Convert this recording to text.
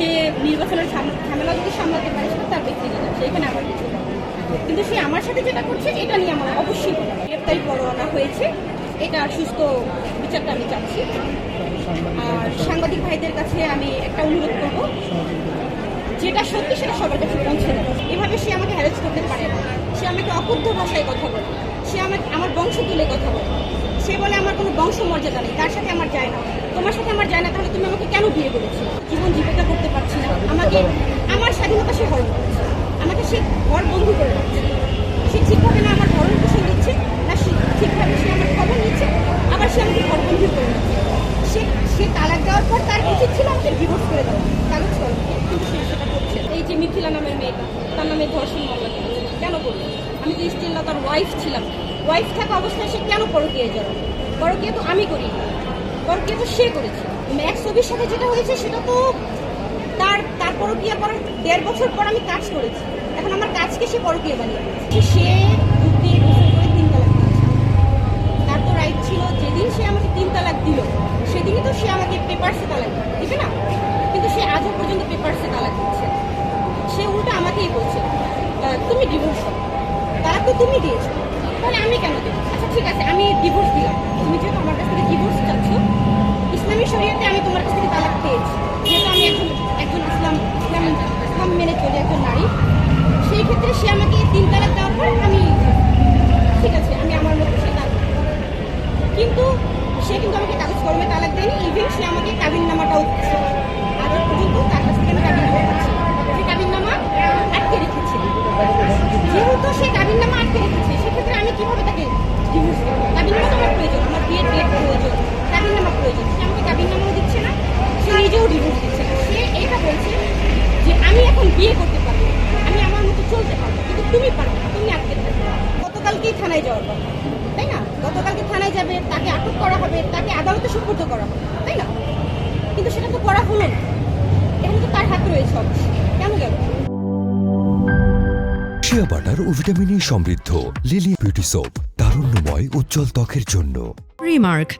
সে নির্বাচনের ঝামেলা যদি সামলাতে পারে, সেটা তার ব্যক্তিগত, সে এখানে আমার কিছু কিন্তু সে আমার সাথে যেটা করছে, এটা নিয়ে আমার অবশ্যই। গ্রেপ্তারি পরোয়ানা হয়েছে। এটা সুস্থ বিচারটা আমি চাচ্ছি। আর সাংবাদিক ভাইদের কাছে আমি একটা অনুরোধ করব, যেটা সত্যি সেটা সবার কাছে পৌঁছে দেবে। এভাবে সে আমাকে হ্যারেস করতে পারে না। সে আমাকে অকুদ্ধ ভাষায় কথা বলে। সে আমাকে আমার বংশ তুলে কথা বলে। সে বলে আমার কোনো বংশ মর্যাদা নেই, তার সাথে আমার যায় না। তোমার সাথে আমার যায় না, তাহলে বিয়ে করেছ জীবন জীবিকা করতে পারছি না। আমাকে, আমার স্বাধীনতা সে হরণ করছে। আমাকে সে ঘর বন্ধু করে রাখছে। সে ঠিকভাবে না আমার ভরণ পোষণ দিচ্ছে, না সে ঠিকভাবে সে আমার খবর নিচ্ছে, আবার সে আমাকে ঘর বন্ধু করে রাখছে। সে সে তালাক দেওয়ার পর তার উচিত ছিল আমাকে ডিভোর্স করে দেওয়া। কাগজ কলম কিন্তু সে সেটা এই যে মিথিলা নামের মেয়েটা, তার নামে ধর্ষণ মামলা কেন করল? আমি তো স্টিল না, তার ওয়াইফ ছিলাম। ওয়াইফ থাকা অবস্থায় সে কেন পরকীয়া জড়ালো? পরকীয়া তো আমি করি পরকীয়া তো সে করেছে। ম্যাক্স ছবির সাথে যেটা হয়েছে, সেটা তো তার তার পরকীয়া করার দেড় বছর পর আমি কাজ করেছি। এখন আমার কাজকে সে পরকীয়া বানিয়ে সে দিয়ে গোসল করে তিন তালাক তার তো রাইট যেদিন সে আমাকে তিন তালাক দিল, সেদিনই তো সে আমাকে পেপারসে তালাক দিবে না? কিন্তু সে আজও পর্যন্ত পেপারসে তালাক দিচ্ছে। সে উল্টো আমাকেই বলছে তুমি ডিভোর্স তালাক তো তুমি দিয়েছ। তাহলে আমি কেন দেবো? আচ্ছা ঠিক আছে, আমি ডিভোর্স দিলাম। তুমি যেহেতু শরীয়তে আমি তোমার কাছ তালাক পেয়েছি। যেহেতু আমি একজন একজন ইসলাম ইসলাম ইসলাম মেনে চলি একজন নারী, সেই ক্ষেত্রে সে আমাকে তিন তালাক দেওয়ার পর আমি ঠিক আছে, আমি আমার মতো সে তালাক কিন্তু সে কিন্তু আমাকে কাগজ কর্মে তালাক দেয়নি ইভেন সে আমাকে কাবিন নামাটাও দিচ্ছে আজ পর্যন্ত তার কাছ থেকে আমি কাবিন নামা পাচ্ছি সে কাবিন নামা আটকে রেখেছে। যেহেতু সে কাবিন নামা আটকে রেখেছে, সেক্ষেত্রে আমি কীভাবে তাকে কাবিন নামা বিয়ে করতে পারব। আমি আমার মতো চলতে পারব কিন্তু তুমি পারো না, তুমি আটকে থাকবে। গতকালকেই থানায় যাওয়ার কথা তাই না? গতকালকে থানায় যাবে তাকে আটক করা হবে তাকে আদালতে সুপর্দ করা হবে তাই না? কিন্তু সেটা তো করা হলো না। এখানে তো তার হাত রয়েছে অবশ্যই। কেন গেল? শিয়া বাটার ও ভিটামিন সমৃদ্ধ লিলি বিউটি সোপ তারুণ্যময় উজ্জ্বল ত্বকের জন্য। রিমার্ক